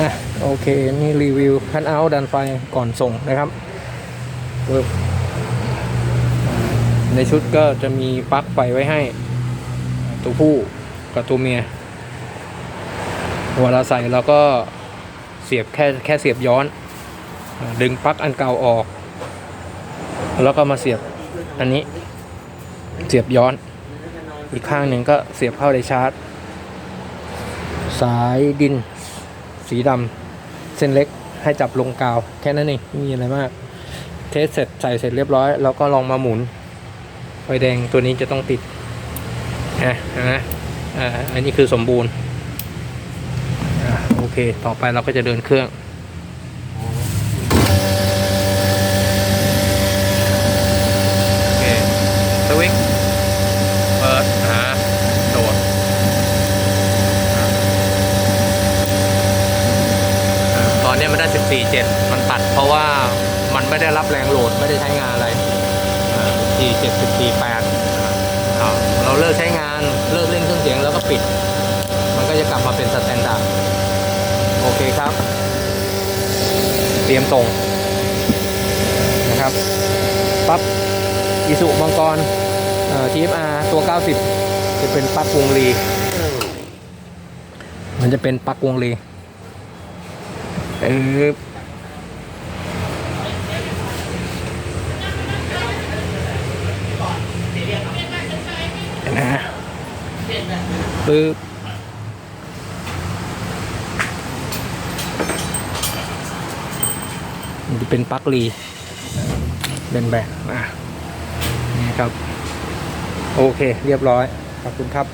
อะโอเค นี่รีวิวคันเอาดันไฟก่อนส่งนะครับในชุดก็จะมีปลั๊กไฟไว้ให้ ตัวผู้กับตัวเมียเวลาใส่เราก็เสียบแค่แค่เสียบย้อน ดึงปลั๊กอันเก่าออก แล้วก็มาเสียบอันนี้เสียบย้อน อีกข้างหนึ่งก็เสียบเข้าในชาร์จ สายดิน สีดำเส้นเล็กให้จับลงกาว แค่นั้นเองไม่มีอะไรมาก เทสเสร็จใส่เสร็จเรียบร้อย แล้วก็ลองมาหมุนไฟแดงตัวนี้จะต้องติดนะนะอ่าอันนี้คือสมบูรณ์อะโอเค ต่อไปเราก็จะเดินเครื่อง โอเค สวิตช์เปิดหาโดด ต อนนี้มันได้ 14.7 มันตัดเพราะว่ามันไม่ได้รับแรงโหลดไม่ได้ใช้งานอะไร14.7 14.8เราเลิกใช้งานเลิกเล่นเครื่องเสียงแล้วก็ปิด มันก็จะกลับมาเป็นสแตนดาร์ดโอเคครับ เตรียมส่งนะครับปั๊บอิสุมังกรเอ่อ TFR ตัว 90 จะเป็นปลั๊กวงลีมันจะเป็นปลั๊กวง ลีปึ๊บนะปึ๊บมันจะเป็นปลั๊กรีเป็นแบบอะนี่ครับ โอเค เรียบร้อย ขอบคุณครับ